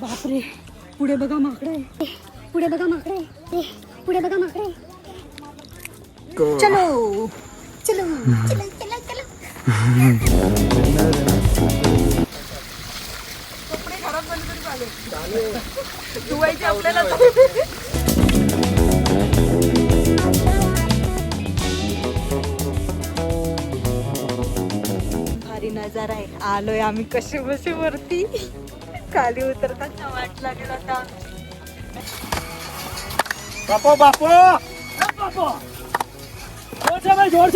बापरे. पुढे बघा माकडे. पुढे बघा माकडे. पुढे बघा माकडे. चलो. चलो. चलो चलो चलो. भारी नजारा आहे. आलोय आम्ही कसे बसे वरती? खाली उतरताना वाट लागेल आता. बापो बापो! बापो जोर से भाई जोर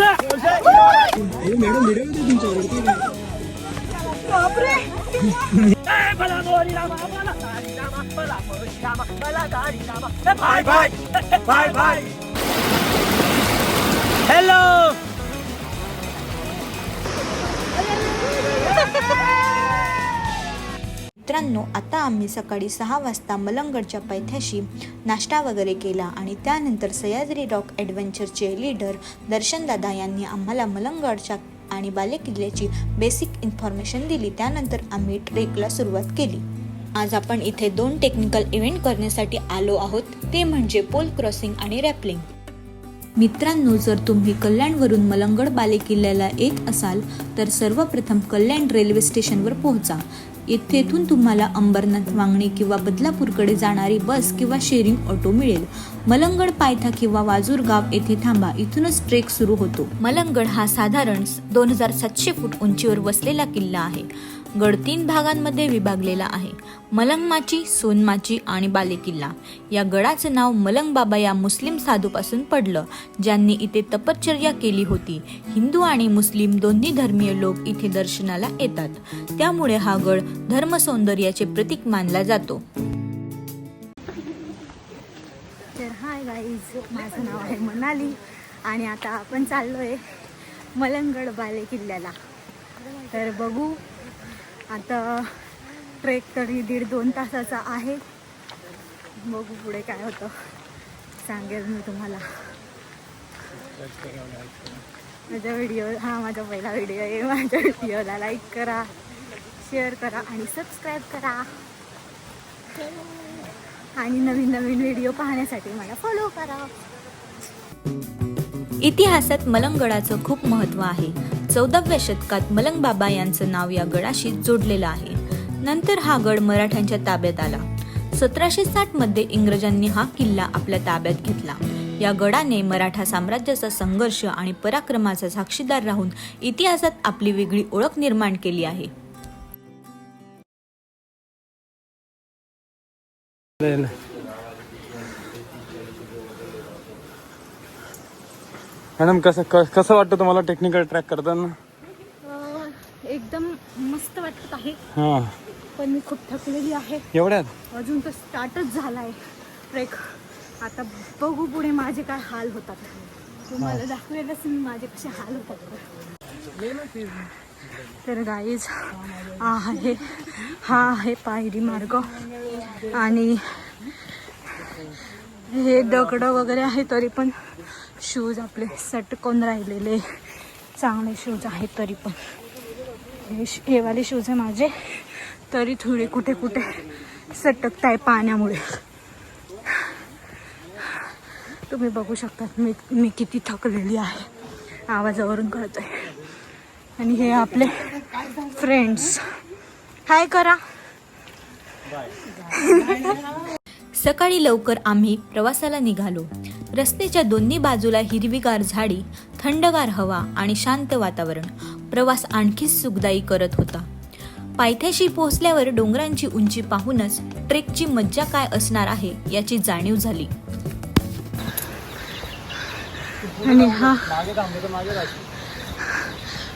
मित्रांनो आता आम्ही सकाळी सहा वाजता मलंगडच्या पायथ्याशी नाश्ता वगैरे केला आणि त्यानंतर सह्याद्री रॉक ॲडव्हेंचरचे लीडर दर्शनदादा यांनी आम्हाला मलंगडच्या आणि बालेकिल्ल्याची बेसिक इन्फॉर्मेशन दिली. त्यानंतर आम्ही ट्रेकला सुरुवात केली. आज आपण इथे दोन टेक्निकल इव्हेंट करण्यासाठी आलो आहोत. ते म्हणजे पोल क्रॉसिंग आणि रॅपलिंग. मित्रांनो जर तुम्ही कल्याणवरून मलंगड बालेकिल्ल्याला येत असाल तर सर्वप्रथम कल्याण रेल्वे स्टेशनवर पोहोचा. तेथून तुम्हाला अंबरनाथ वांगणी किंवा बदलापूरकडे जाणारी बस किंवा शेअरिंग ऑटो मिळेल. मलंगड पायथा किंवा वाजूर गाव येथे थांबा. इथूनच ट्रेक सुरू होतो. मलंगड हा साधारण दोन हजार सातशे फूट उंचीवर वसलेला किल्ला आहे. गड तीन भागांमध्ये विभागलेला आहे. मलंगमाची सोनमाची आणि बालेकिल्ला. या गडाचं नाव मलंग बाबा या मुस्लिम साधूपासून पडलं ज्यांनी इथे तपश्चर्या केली होती. हिंदू आणि मुस्लिम दोन्ही धर्मीय लोक इथे दर्शनाला येतात. त्यामुळे हा गड धर्मसौंदर्याचे प्रतीक मानला जातो. तर हाय गाईज माझं नाव आहे मनाली आणि आता आपण चाललोय मलंगड बाले किल्ल्याला तर बघू आता ट्रेक तरी दीड दोन तासाचा आहे. बघू पुढे काय होतं. सांगेल मी तुम्हाला. माझा व्हिडिओ हा माझा पहिला व्हिडिओ आहे. माझ्या व्हिडिओला लाईक करा शेअर करा आणि सबस्क्राईब करा. आणि नवीन नवीन व्हिडिओ पाहण्यासाठी मला फॉलो करा. इतिहासात मलंगडाचं खूप महत्त्व आहे. चौदाव्या शतकात मलंग बाबा यांचं नाव या गडाशी जोडलेलं आहे. नंतर हा गड मराठ्यांच्या ताब्यात आला. सतराशे साठमध्ये इंग्रजांनी हा किल्ला आपल्या ताब्यात घेतला. या गडाने मराठा साम्राज्याचा संघर्ष आणि पराक्रमाचा साक्षीदार राहून इतिहासात आपली वेगळी ओळख निर्माण केली आहे. मॅडम कसं क- कसं वाटतं तुम्हाला टेक्निकल ट्रॅक करताना? एकदम मस्त वाटत आहे. हां. पण मी खूप थकलेली आहे. एवढ्यात? अजून तर स्टार्टच झाला आहे ट्रेक आता बघू पुढे माझे काय हाल होतात. तुम्हाला दाखवेलच मी माझे कसे हाल होतात. तर गाईज आहे हा आहे पायरी मार्ग. आणि हे दगड वगैरे आहे तरी पण शूज आपले सटकून राहिलेले? चांगले शूज आहेत तरी पण. हे श- हे वाले शूज आहे माझे. तरी थोडे कुठे कुठे सटकत आहे पाण्यामुळे. तुम्ही बघू शकता मी मी किती थकलेली आहे. आवाजावरून कळत आहे आणि हे आपले फ्रेंड्स हाय करा. सकाळी लवकर आम्ही प्रवासाला निघालो. रस्त्याच्या दोन्ही बाजूला हिरवीगार झाडी थंडगार हवा आणि शांत वातावरण. प्रवास आणखीच सुखदायी करत होता. पायथ्याशी पोहोचल्यावर डोंगरांची उंची पाहूनच ट्रेकची मज्जा काय असणार आहे याची जाणीव झाली. आणि हा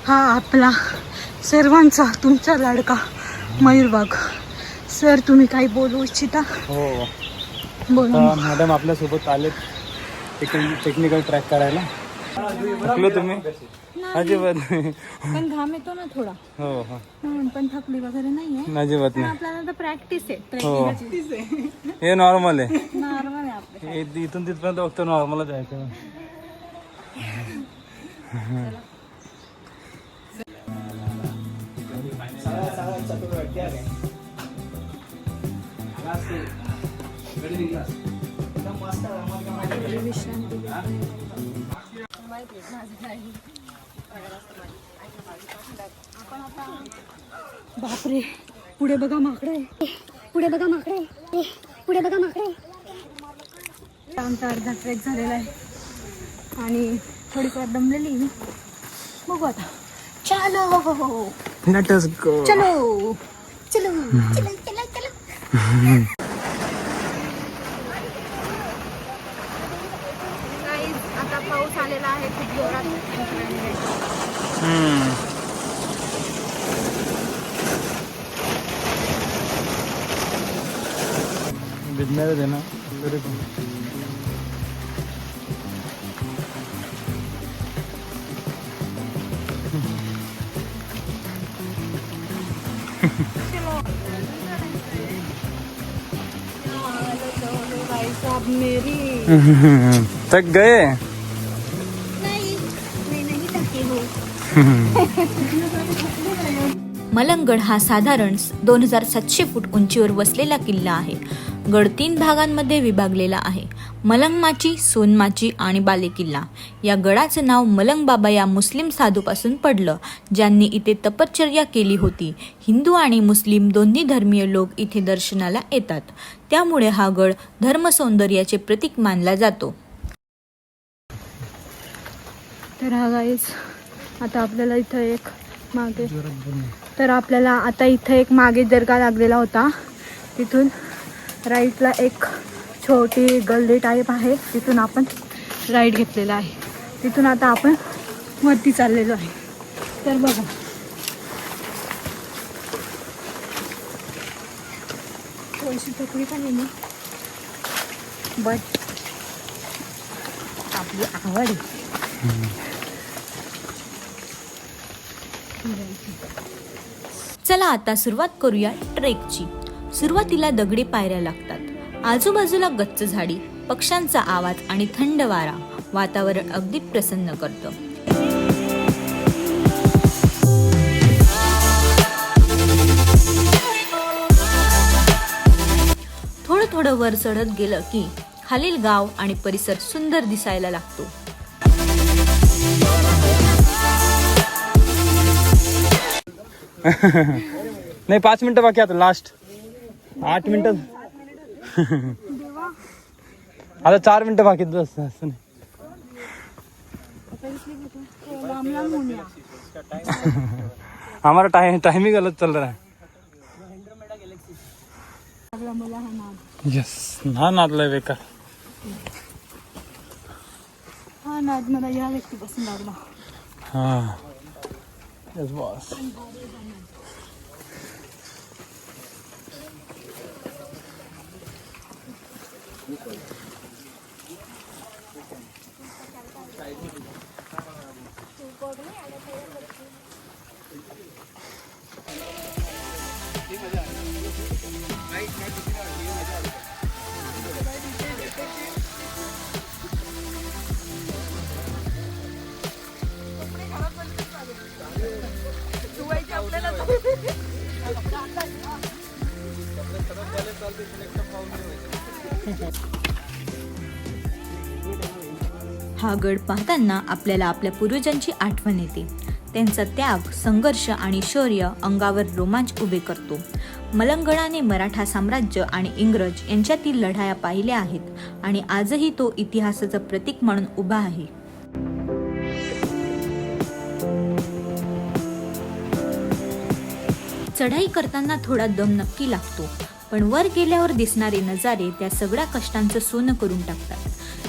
हा आपला सर्वांचा तुमचा लाडका मयूरबाग सर तुम्ही काही बोलू इच्छिता? हो. मॅडम आपल्यासोबत आले टेक्निकल ट्रॅक करायला. थकलो तुम्ही? अजिबात नाही. पण घाम येतो ना थोडा. हो हो. म्हणून पण थकली वगैरे नाहीये. अजिबात पण नाही. आपल्याला तर प्रॅक्टिस आहे. हो. ट्रेकिंगची हे नॉर्मल आहे. नॉर्मल आहे आपलं. हे इथून तिथपर्यंत फक्त नॉर्मलच आहे विश्रांती बापरे पुढे बघा माकडं. आहे पुढे बघा माकडं. आहे पुढे बघा माकडं. आहे आमचा अर्धा ट्रेक झालेला आहे. आणि थोडीफार दमलेली. बघू आता. चलो. चलो. चलो. चलो चलो चलो Guys, आता पाऊस आलेला आहे खूप जोरात हम्म. भिजणारच आहे ना तरी पण भाई साहब मेरी थक गए? नहीं मैं नहीं थकी हूँ मलंगड हा साधारण दोन हजार सातशे फूट उंचीवर वसलेला किल्ला आहे. गड तीन भागांमध्ये विभागलेला आहे. मलंगमाची सोनमाची आणि बालेकिल्ला. या गडाचं नाव मलंग बाबा या मुस्लिम साधूपासून पडलं ज्यांनी इथे तपश्चर्या केली होती. हिंदू आणि मुस्लिम दोन्ही धर्मीय लोक इथे दर्शनाला येतात. त्यामुळे हा गड धर्मसौंदर्याचे प्रतीक मानला जातो. तर हा गाईज आता आपल्याला इथं एक मागे तर आपल्याला आता इथं एक मागे दर्गा लागलेला होता तिथून राईटला एक छोटी गल्ली टाईप आहे. तिथून आपण राईट घेतलेला आहे. तिथून आता आपण वरती चाललेलो आहे. तर बघा. थोडीशी टोकरी पण आहे ना बट आपली आवड आहे. चला आता सुरुवात करूया ट्रेकची. सुरुवातीला दगडी पायऱ्या लागतात. आजूबाजूला गच्च झाडी पक्ष्यांचा आवाज आणि थंड वारा वातावरण अगदी प्रसन्न करतं. थोडं थोडं वर चढत गेलं की खालील गाव आणि परिसर सुंदर दिसायला लागतो. नाही पाच मिनिटं बाकी आता लास्ट आठ मिनिटं। आता चार मिनिटं बाकी असं नाही। हमारा टाइम टाइम ही गलत चल रहा है। यस ना नादलंय बेकार। हा नाद मला या व्यक्तीपासून लागला हा। यस बॉस गड पाहताना आपल्याला आपल्या पूर्वजांची आठवण येते. त्यांचा त्याग संघर्ष आणि शौर्य अंगावर रोमांच उभे करतो. मलंगडाने मराठा साम्राज्य आणि इंग्रज यांच्यातील लढाया पाहिल्या आहेत आणि आजही तो इतिहासाचं प्रतीक म्हणून उभा आहे. चढाई करताना थोडा दम नक्की लागतो. पण वर गेल्यावर दिसणारे नजारे त्या सगळ्या कष्टांचं सोनं करून टाकतात.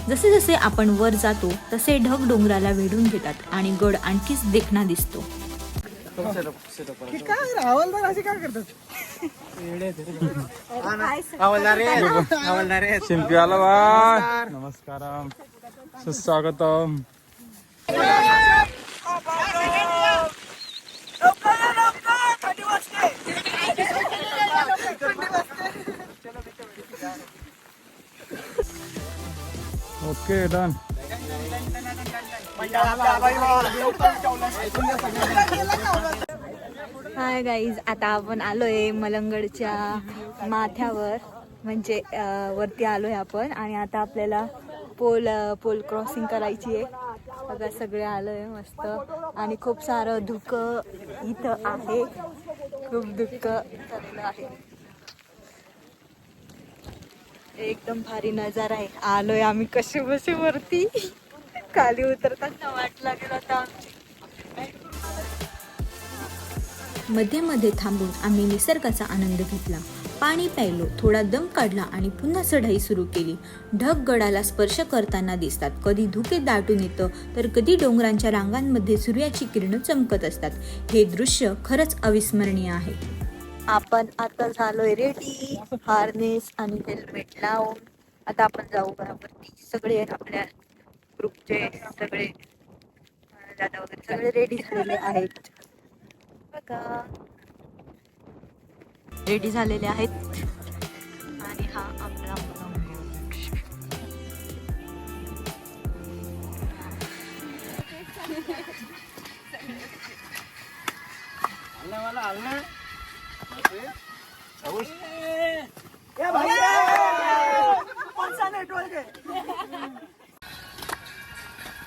जसे जसे आपण वर जातो तसे ढग डोंगराला वेढून घेतात आणि गड आणखीच देखणा दिसतो. नमस्कारम. सुस्वागतम. ओके डन हाय गाईज आता आपण आलोय मलंगडच्या माथ्यावर. म्हणजे वरती आलोय आपण. आणि आता आपल्याला पोल पोल क्रॉसिंग करायची आहे. बघा सगळे आलोय मस्त. आणि खूप सारं धुकं इथं आहे. खूप धुकं आहे. एकदम भारी नजारा आहे. आलोय आम्ही कसे बसे वरती. खाली उतरताना वाट लागेल आता आमची. मध्ये मध्ये थांबून आम्ही निसर्गाचा आनंद घेतला. पाणी प्यायलो थोडा दम काढला आणि पुन्हा चढाई सुरू केली. ढग गडाला स्पर्श करताना दिसतात. कधी धुके दाटून येतं तर कधी डोंगरांच्या रांगांमध्ये सूर्याची किरणं चमकत असतात. हे दृश्य खरंच अविस्मरणीय आहे. आपण आता झालोय रेडी हार्नेस आणि हेल्मेट लावून. आता आपण जाऊ बरोबर. सगळे आपल्या ग्रुपचे सगळे. दादा वगैरे सगळे रेडी झालेले आहेत. बघा. रेडी झालेले आहेत. आणि हा आपला मुलगा.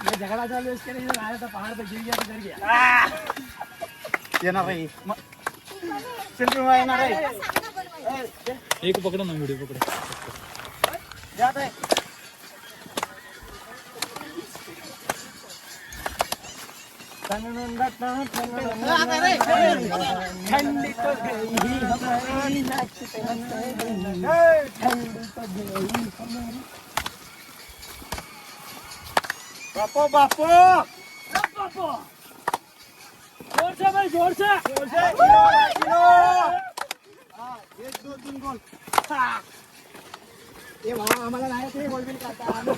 मैं झगड़ा चालू है इसके लिए इधर आया था पहाड़ पे गिर गया तो गिर गया येणार आहे सेल्फी येणार आहे एक पकडा ना व्हिडिओ पकडा जात आहे ठंडी तो गई हमारी नाचते नाचते ठंडी तो गई हमारी बापो बापो बापो जोर से भाई जोर से जोर से किलो किलो हा, एक दोन तीन गोल हा. ये भावा आम्हाला नाही ते बोलबिल करता आम्ही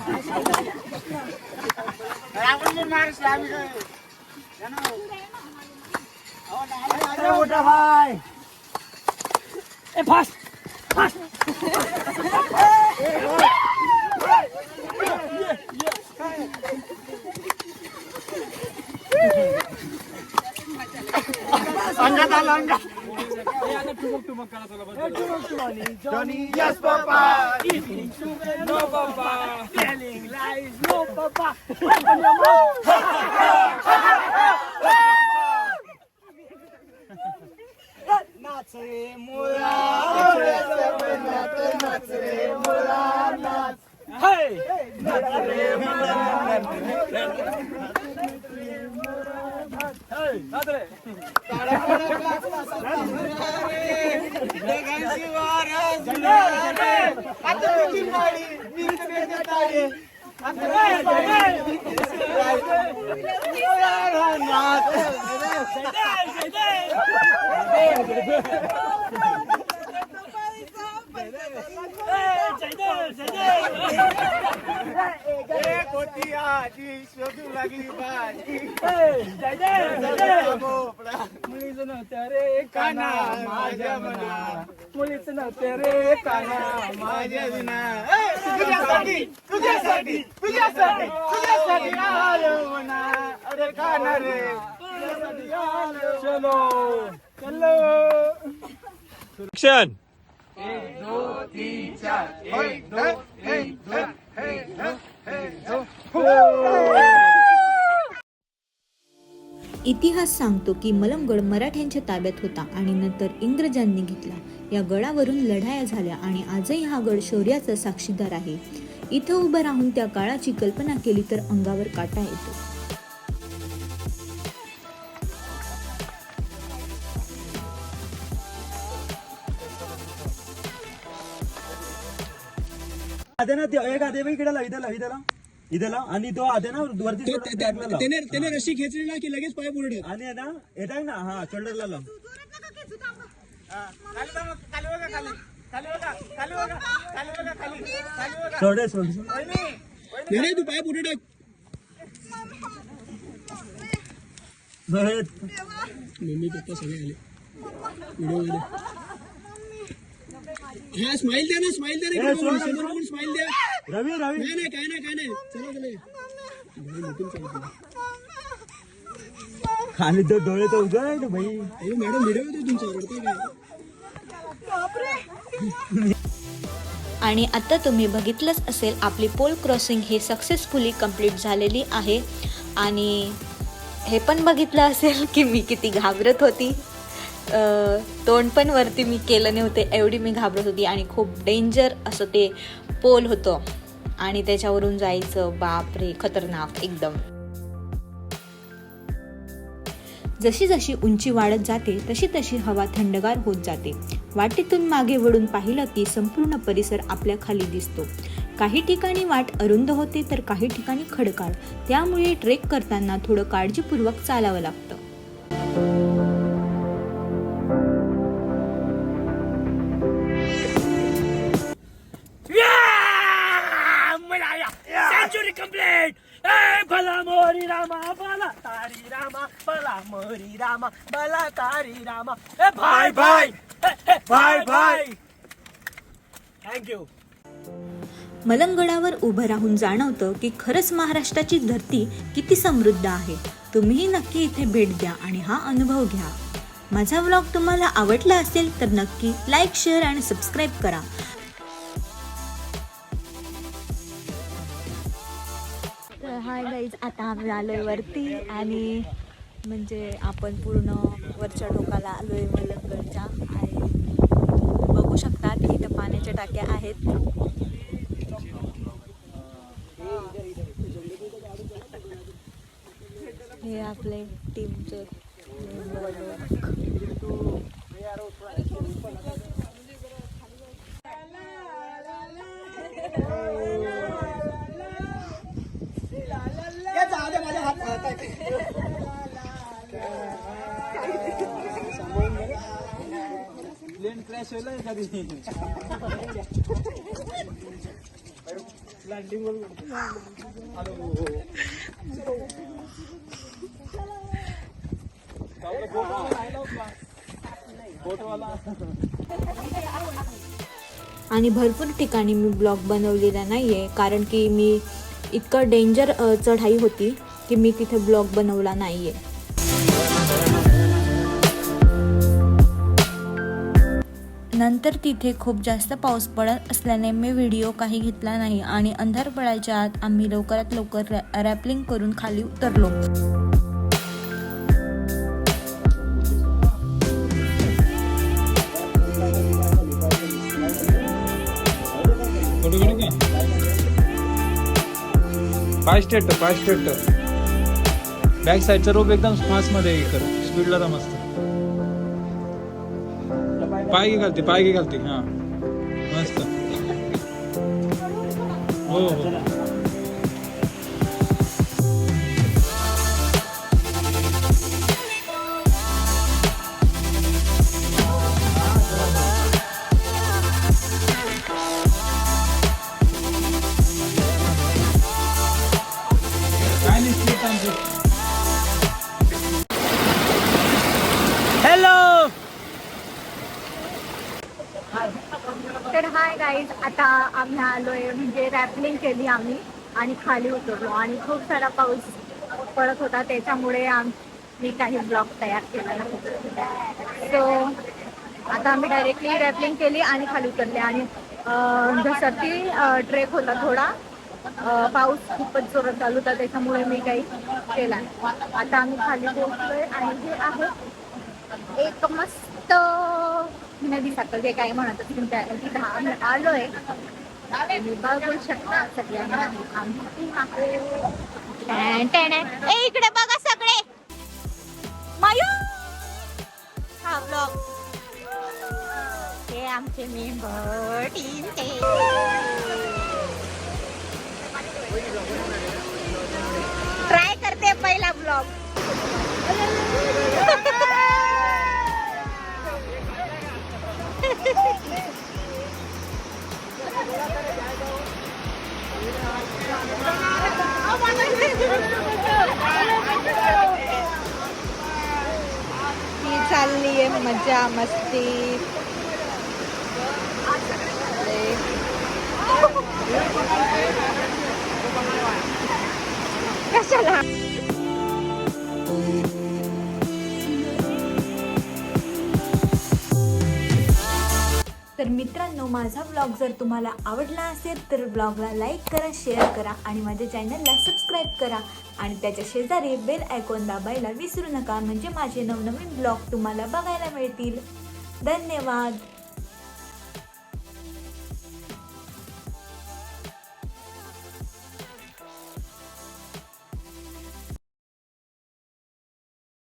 अरे आपण पण माणूस आहे, आम्ही काय या ना. अहो, नाही, अरे मोठा भाई ए फास्ट फास्ट अंगात आलं अंगात Johnny yes papa No papa. Telling lies, no papa. नाच रे मुला नाच रे मुला नाच Andrea! मुलीच नव्हत्या रे काना माझ्या मना मुलीच नव्हत्या रे काना माझ्या विना ए, तुझ्यासाठी तुझ्यासाठी तुझ्यासाठी तुझ्यासाठी आलो म्हणा. अरे खाना रे. चलो चलो. एक दोन एक दोन एक दोन एक दोन. इतिहास सांगतो की मलमगड मराठ्यांच्या ताब्यात होता आणि नंतर इंग्रजांनी घेतला. या गडावरून लढाया झाल्या आणि आजही हा गड शौर्याचा साक्षीदार आहे. इथं उभं राहून त्या काळाची कल्पना केली तर अंगावर काटा येतो. आधे ना ते- एक आधे इकडे लाव इथं लाव इथं लाव. इथं लाव. आणि तो आधे ना वरती shoulder ला लाव. त्याने त्याने रशी खेचली ना की लगेच पाय पुढे आणि आहे ना येत ना हा शोल्डरला लाव. नाही नाही, तू पाय पुढे टाक. मम्मी पप्पा सगळे आले. व्हिडिओमध्ये. हा स्माइल द्या ना स्माइल द्या ना, समोर बघून स्माइल द्या रवी रवी. नाही नाही काय नाही काय नाही. चला चला. खाली तो डोळे तो उघड भाई अरे मॅडम व्हिडिओ होते तुमचा आवडते काय आणि आता तुम्ही बघितलंच असेल आपली पोल क्रॉसिंग ही सक्सेसफुली कंप्लीट झालेली आहे. आणि हे पण बघितलं असेल की मी किती घाबरत होती. तोंड पण वरती मी केलं नव्हते एवढी मी घाबरत होती आणि खूप डेंजर असं ते पोल होतं. आणि त्याच्यावरून जायचं बाप रे खतरनाक एकदम. जशी जशी उंची वाढत जाते तशी तशी हवा थंडगार होत जाते. वाटेतून मागे वळून पाहिलं की संपूर्ण परिसर आपल्या खाली दिसतो. काही ठिकाणी वाट अरुंद होते तर काही ठिकाणी खडकाळ. त्यामुळे ट्रेक करताना थोडं काळजीपूर्वक चालावं लागतं. मोरी रामा भला तारी रामा भला मोरी रामा भला तारी रामा. ए भाई भाई भाई भाई थँक यू मलंगडावर उभं राहून जाणवतं की खरंच महाराष्ट्राची धरती किती समृद्ध आहे. तुम्हीही नक्की इथे भेट द्या आणि हा अनुभव घ्या. माझा व्लॉग तुम्हाला आवडला असेल तर नक्की लाईक शेअर आणि सबस्क्राईब करा. हाय गाईज आता आम्ही आलोय वरती आणि म्हणजे आपण पूर्ण वरच्या टोकाला आलोय मलंगडच्या आणि बघू शकता की इथं पाण्याच्या टाक्या आहेत. हे आपले टीमचे या जाऊ दे माझ्या हात हात आहे. प्लेन क्रॅश होईल एखादी लँडिंग आणि भरपूर ठिकाणी मी ब्लॉग बनवलेला नाही आहे कारण की मी इतकं डेंजर चढाई होती. की मी तिथे ब्लॉग बनवला नाही आहे नंतर तिथे खूप जास्त पाऊस पडत असल्याने मी व्हिडिओ काही घेतला नाही आणि अंधार पडायच्या आत आम्ही लवकरात लवकर रॅ रॅपलिंग करून खाली उतरलो. पाय स्टेट पाय स्टेट बॅक साईडचा रोप एकदम फास्टमध्ये हे कर. स्पीडला जा मस्त. पाय घे घालते पाय घे घालते हां. मस्त. हो हो. तर हाय गाईज आता आम्ही आलोय म्हणजे रॅपलिंग केली आम्ही आणि खाली उतरलो आणि खूप सारा पाऊस पडत होता. त्याच्यामुळे मी काही ब्लॉग तयार केला नाही. सो आता आम्ही डायरेक्टली रॅपलिंग केली आणि खाली उतरले. आणि घसरती ट्रेक होता थोडा. पाऊस खूपच जोरात चालू होता त्याच्यामुळे मी काही केला आता आम्ही खाली पोहोचलोय आणि हे आहे एक मस्त नदी सारखं जे काय म्हणत असतील त्या तिथं आम्ही आलोय. आहे बघू शकता सगळ्यांना. इकडे बघा सगळे. मायू हा ब्लॉग हे आमचे मेंबर टीमचे ट्राय करते पहिला ब्लॉग ही चालली आहे माझा ब्लॉग जर तुम्हाला आवडला असेल तर ब्लॉगला लाईक करा शेअर करा आणि माझ्या चॅनलला सबस्क्राईब करा. आणि त्याच्या शेजारी बेल आयकॉन दाबायला विसरू नका. म्हणजे माझे नवनवीन ब्लॉग तुम्हाला बघायला मिळतील. धन्यवाद.